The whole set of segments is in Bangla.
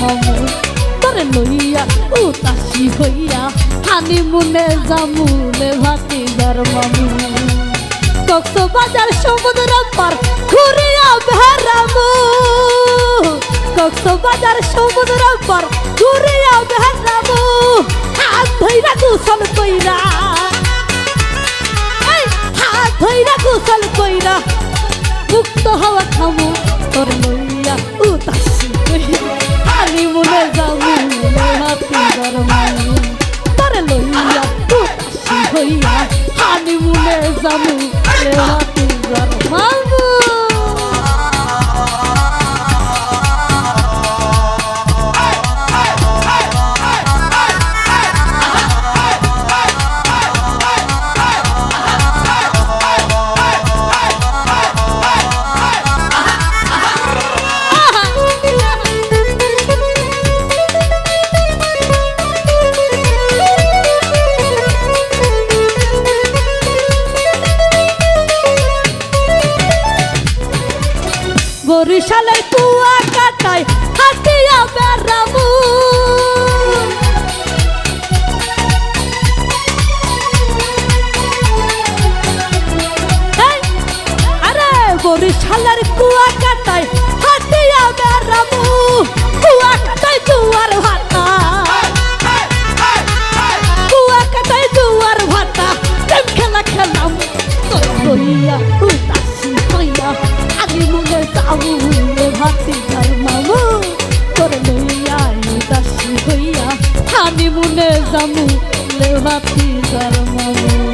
মামু তোরে লইয়া উতাসি হইয়া হানিমুনে জামুলে ভাতি যার মামু কক্সবাজার সমুদ্র পার ঘুরিয়া বেড়ামু। কক্সবাজার সমুদ্র পার ঘুরিয়া বেড়ামু। হাত ধইরা গুসল কইরা। হাত ধইরা গুসল কইরা। মুক্ত হওয়া খামু তোর লইয়া। উদাসী আনি মনে যাবু হাতি গরমাই তোর লইয়া উদাসী হইয়া আনি মনে যাবু হাতি গরমাবু বরিশালের কুয়া কাটায় হাতিয়া বেড়াবু। বরিশালের কুয়া কাটায় হাতিয়া বেড়াবু। কুয়া কাটায় জুয়ার ভাতা কুয়া কাটায় জুয়ার ভাতা খেলা খেলাম, তোর লইয়া উদাসী। হইয়া আমি মনে যাব ভাতি তার মামু। তোর লইয়া দাসী হইয়া, আমি মনে জামু ভাতি তার মামু।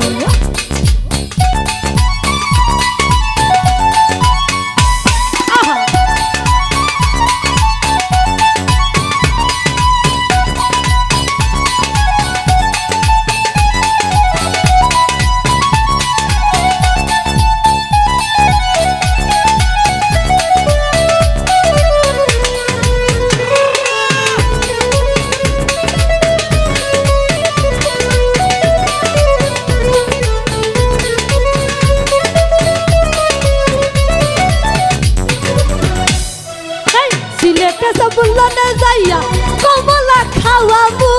যাইয়া কমলা খাওয়াবু।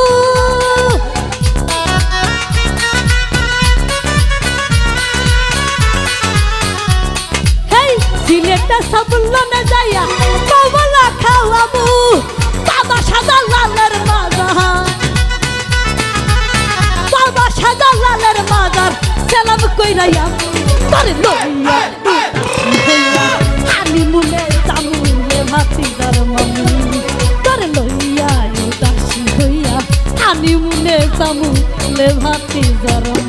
সিলেটে সব লনে যাইয়া কমলা খাওয়াবু। বাবা সাদা লালের মাজার। বাবা সাদা লালের মাজার সেলাম কইরাইয়া তোর লইয়া জামুলে ভাতি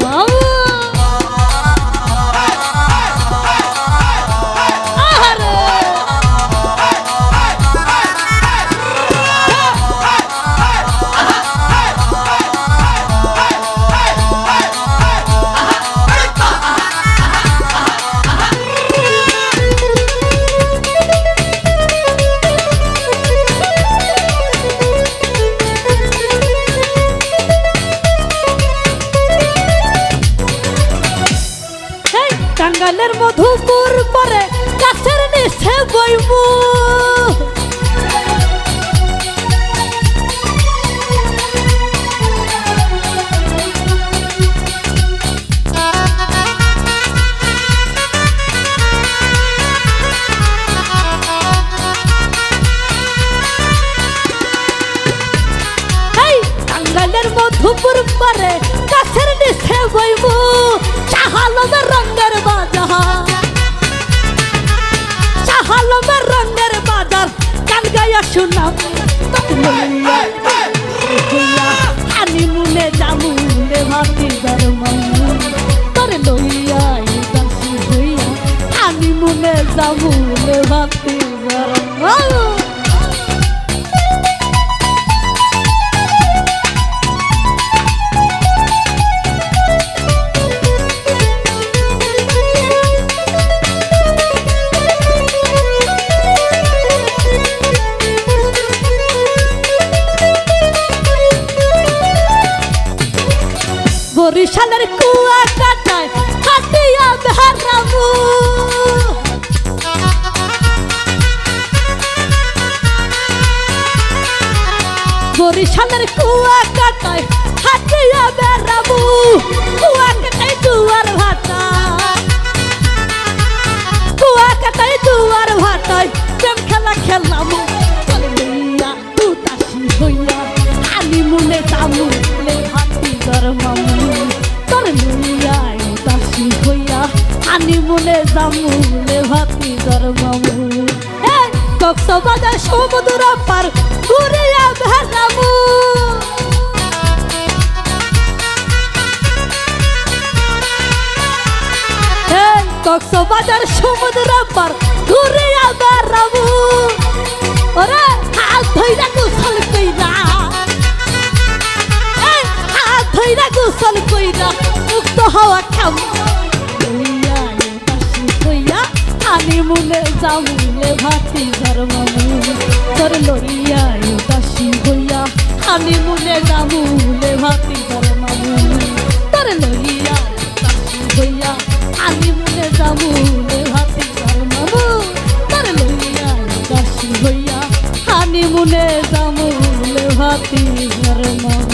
টাঙ্গালের মধুপুর পরে গাছের নিচে এই টাঙ্গালের মধুপুর পরে গাছের নিচে বইমু রঙের বাজার। চাহালমের রঙের বাজার, গান গাইয়া শুনাম। আমি মুনে জামুলে ভাতি ধর্মামু তোরে লইয়া উদাসী হইয়া আমি মুনে জামুলে ভাতি ধর্মামু বরিশালের কুয়া কাটায় হাতিয়া বেহারাবু। বরিশালের কুয়া কাটায় হাতিয়া বেড়াবু কুয়া কাটায় দুয়ার ভাটা কুয়া কাটায় দুয়ার ভাটায় প্রেম খেলা খেলাম হইয়া আমি মনে যামু লে হাতি ধর্মামু তোর লইয়া উদাসী হইয়া আমি মনে যামু লে হাতি ধর্মামু কক্সবাজার সমুদ্র পার ঘুরিয়া এই কক্সবাজার সমুদ্র পার ঘুরিয়া বেড়াবো ওরে হওয়া খাম আমি মনে যামুলে ভাতি ধর্মমু তোর লইয়া উদাসী হইয়া আমি মনে যামুলে ভাতি ধর্মমু তোর লইয়া উদাসী হইয়া আমি মনে যামুলে ভাতি ধর্মমু তোর লইয়া উদাসী হইয়া আমি মনে যামুলে ভাতি ধর্মমু